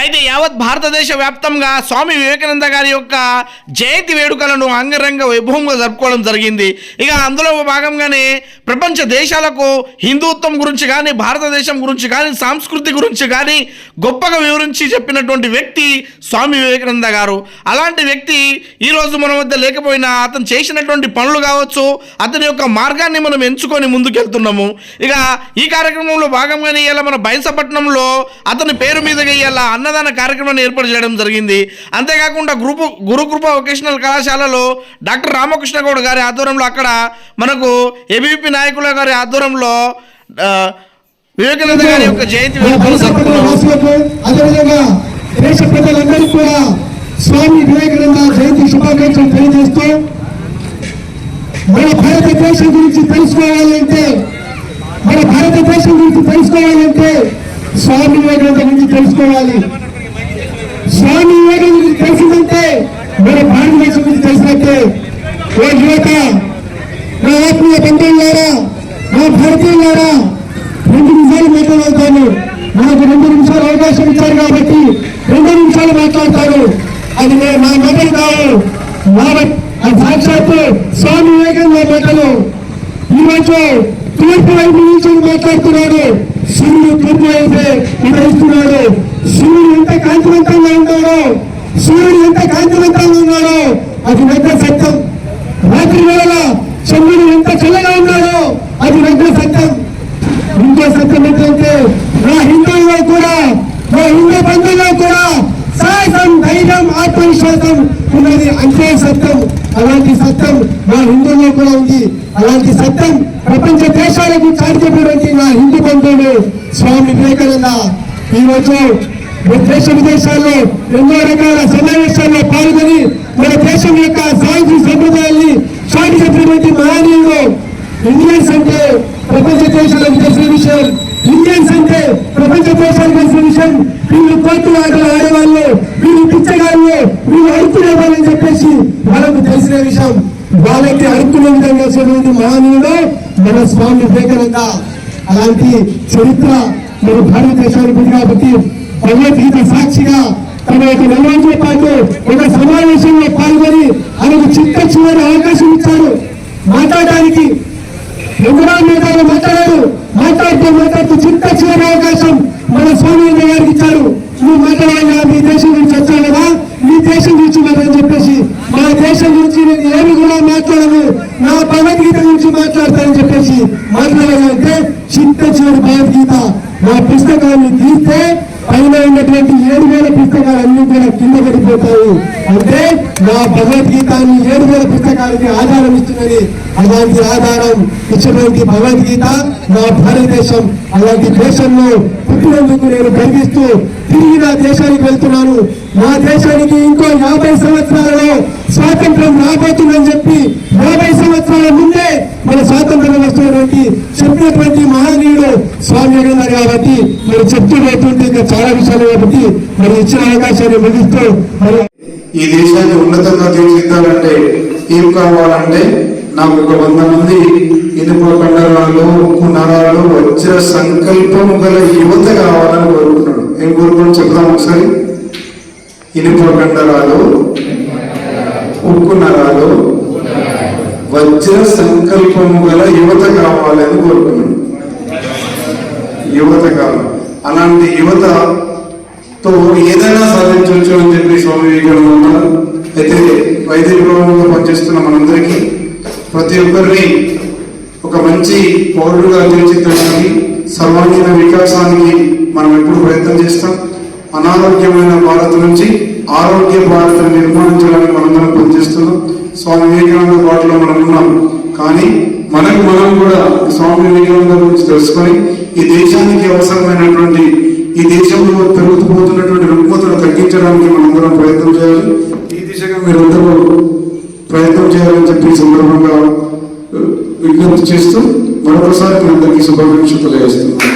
అయితే యావత్ భారతదేశ వ్యాప్తంగా స్వామి వివేకానంద గారి యొక్క జయంతి వేడుకలను అంగరంగ వైభవంగా జరుపుకోవడం జరిగింది. ఇక అందులో భాగంగానే ప్రపంచ దేశాలకు హిందుత్వం గురించి కానీ భారతదేశం గురించి కానీ సంస్కృతి గురించి కానీ గొప్పగా వివరించి చెప్పినటువంటి వ్యక్తి స్వామి వివేకానంద గారు. అలాంటి వ్యక్తి ఈరోజు మన వద్ద లేకపోయినా అతను చేసినటువంటి పనులు కావచ్చు అతని యొక్క మార్గాన్ని మనం ఎంచుకొని ముందుకెళ్తున్నాము. ఇక ఈ కార్యక్రమంలో భాగంగానే ఇలా మన బైసపట్నంలో అతని పేరు మీదగా ఇవాళ అన్నదాన కార్యక్రమాన్ని ఏర్పాటు చేయడం జరిగింది. అంతేకాకుండా గ్రూపు గురుకృప వొకేషనల్ కళాశాలలో డాక్టర్ రామకృష్ణ గౌడ్ గారి ఆధ్వర్యంలో అక్కడ మనకు ఏబీపీ నాయకుల గారి ఆధ్వర్యంలో వివేకానంద గారి యొక్క జయంతి అదేవిధంగా దేశ ప్రజలందరికీ కూడా స్వామి వివేకానంద జయంతి శుభాకాంక్షలు తెలియజేస్తూ మన భారతదేశం గురించి తెలుసుకోవాలంటే మన భారతదేశం గురించి తెలుసుకోవాలంటే స్వామి వివేకానంద గురించి తెలుసుకోవాలి. స్వామి వివేకానంద గురించి తెలిసిందంటే మన భారతదేశం గురించి తెలిసినట్టే ఓ యువత నా ఆత్మీయ బంధువులారా నా భారతీయులారా రెండు నిమిషాలు మాట్లాడతాను. నాకు రెండు నిమిషాలు అవకాశం ఇచ్చారు కాబట్టి రెండు నిమిషాలు మాట్లాడతాను. అది నేను నా మాటలు కావు. నా అది సాక్షాత్తు స్వామి వివేకానంద మాటలు. ఈరోజు తూర్పు వైపు నుంచి మాట్లాడుతున్నాడు. సూర్యుడు తూర్పు వైపే నిర్వహిస్తున్నాడు సూర్యుడు ఎంత కాంతివంతంగా ఉన్నాడో సూర్యుడు ఎంత కాంతివంతంగా ఉన్నాడో అది పెద్ద సత్యం. రాత్రి వేళ చంద్రుడు ఎంత చల్లగా ఉన్నాడో అది పెద్ద సత్యం. ఇంకో సత్యం ఏంటంటే నా హిందువులో కూడా నా హిందూ బంధువులో కూడా సాహసం ధైర్యం ఆత్మవిశ్వాసం అంతే సత్యం. అలాంటి సత్యం మా హిందువులో కూడా ఉంది. అలాంటి సత్యం ప్రపంచ దేశాలకు చాటి చెప్పినటువంటి నా హిందూ బంధువులు స్వామి వివేకానంద. ఈరోజు దేశ విదేశాల్లో ఎన్నో రకాల సమావేశాల్లో పాల్గొని మన దేశం యొక్క సాంస్కృతిక సంప్రదాయాల్ని చాటి చెప్పినటువంటి మహనీయులు ఇండియన్స్ అంటే ప్రపంచ దేశాలకు తెలిసిన విషయం ఇండియన్స్ అంటే ప్రపంచ దేశాలకు తెలిసిన విషయం వీళ్ళు కోర్టు ఆటలు ఆడేవాళ్ళు వీళ్ళు పిచ్చగాళ్ళు వీళ్ళు అడుక్కునే వాళ్ళని చెప్పేసి వాళ్ళకు తెలిసిన విషయం. వాళ్ళకి అడుక్కునే విధంగా చేసినటువంటి మహనీయుడు మన స్వామి వివేకానంద. అలాంటి చరిత్ర మన భారతదేశానికి ఉంది కాబట్టి భగవద్గీత సాక్షిగా తన యొక్క నిర్వహణతో పాటు ఒక సమావేశంలో పాల్గొని ఆయనకు చిత్త చివరి అవకాశం ఇచ్చారు. మాట్లాడడానికి ఎందులో నేతలు మాట్లాడారు. మాట్లాడుతూ మాట్లాడుతూ చిత్త చివరి అవకాశం మన స్వామి గారికి ఇచ్చారు. నువ్వు మాట్లాడాలి మీ దేశం గురించి వచ్చావు మీ దేశం గురించి అని చెప్పేసి మా దేశం గురించి నేను ఏమి కూడా మాట్లాడను నా భగవద్గీత గురించి మాట్లాడతానని చెప్పేసి మాట్లాడాలంటే చిత్త చివరి భగవద్గీత నా పుస్తకాన్ని తీస్తే పైన ఉన్నటువంటి ఏడు వేల పుస్తకాలు అన్ని కూడా కింద పడిపోతాయి. అంటే నా భగవద్గీతాన్ని ఏడు వేల ఆధారం ఇస్తున్నది అలాంటి ఆధారం ఇచ్చినటువంటి భగవద్గీత నా భారతదేశం. అలాంటి దేశంలో పుట్టినందుకు నేను గర్విస్తూ తిరిగి నా దేశానికి వెళ్తున్నాను. నా దేశానికి ఇంకో యాభై సంవత్సరాలలో స్వాతంత్రం రాబోతుందని చెప్పి యాభై సంవత్సరాల ముందే మన స్వాతంత్రం వస్తున్నటువంటి చెప్పినటువంటి మహనీయుడు స్వామి వివేకానంద కాబట్టి మరి చెప్తున్నటువంటి ఇంకా చాలా విషయాలు కాబట్టి మరి ఇచ్చిన అవకాశాన్ని ముగిస్తూ మరి ఈ దేశాన్ని ఉన్నతంగా తీర్చిదిద్దాలంటే ఏం కావాలంటే నాకు ఒక వంద మంది ఇనుప కండరాలు ఉక్కు నరాలు వజ్ర సంకల్పము గల యువత కావాలని కోరుకున్నాడు ఏం కోరుకున్నాడు చెప్తాం ఒకసారి? ఇనుప కండరాలు ఉక్కు నరాలు వజ్ర సంకల్పము గల యువత కావాలని కోరుకున్నాడు యువత కావాలి. అలాంటి యువత యువతతో ఏదైనా సాధించవచ్చు అని చెప్పి స్వామి వివేకానంద అయితే వైద్య విభాగంలో పనిచేస్తున్న మనందరికీ ప్రతి ఒక్కరిని ఒక మంచి పౌరుడుగా తీర్చిదిద్దడానికి సర్వాంగీణ వికాసానికి మనం ఎప్పుడు ప్రయత్నం చేస్తాం. అనారోగ్యమైన భారత్ నుంచి ఆరోగ్య భారత్ నిర్మాణించడానికి మనందరం పనిచేస్తున్నాం స్వామి వివేకానంద బాటలో మనం ఉన్నాం. కానీ మనకు మనం కూడా స్వామి వివేకానంద గురించి తెలుసుకొని ఈ దేశానికి అవసరమైనటువంటి ఈ దేశంలో పెరుగుతుపోతున్నటువంటి రుగ్మతను తగ్గించడానికి మనందరం ప్రయత్నం చేయాలి. ఈ దిశగా మీరందరూ ప్రయత్నం చేయాలని చెప్పి సందర్భంగా విజ్ఞప్తి చేస్తూ మరొకసారి మీ అందరికీ శుభాకాంక్షలు తెలియజేస్తున్నాను.